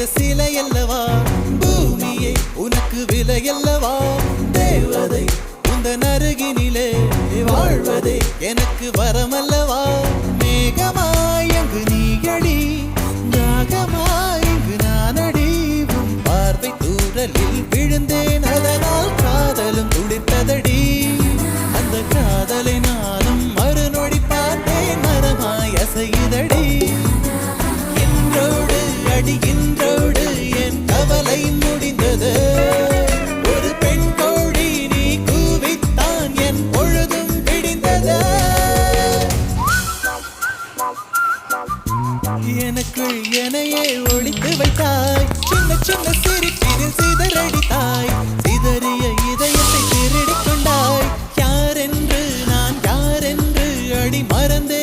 செய்த சிலை அல்லவா பூமியே உனக்கு விலை அல்லவா தேவதை உந்தன் அருகினிலே வாழ்வதே எனக்கு வரமல்லவா? மேகமாய் அங்கு நீயடி தாகமாய் இங்கு நானடி. உன் பார்வை தூரலில் விழுந்தேன் அதனால் காதலும் துடித்ததடி. அந்த காதலை நானும் மறுநொடி பார்த்தேன் மரமாய் அசையுதடி. என்றோடு அடியின் எனக்குள் எனையே ஒழித்து வைத்தாய். சின்ன சின்ன சிரிப்பினில் சிதறடித்தாய். சிதறிய இதயத்தை திருடிக் கொண்டாய். யாரென்று நான் யாரென்று அடி மறந்தே